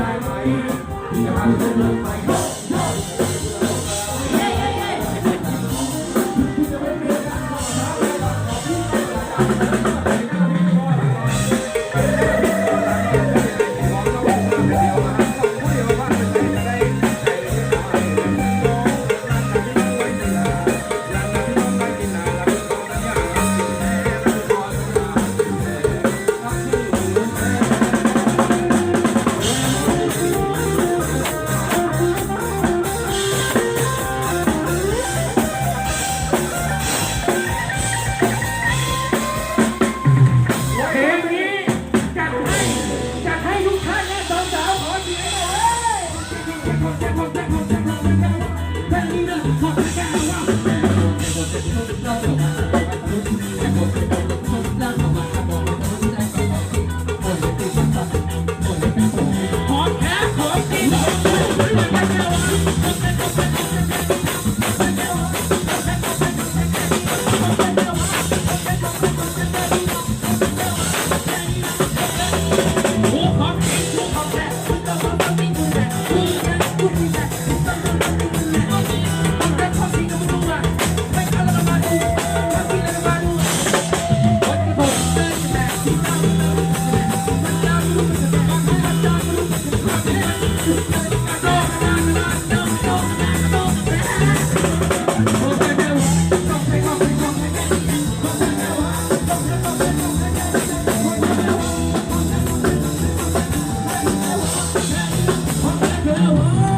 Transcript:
ได้ไหมที่จะพาเธอเดินไป อ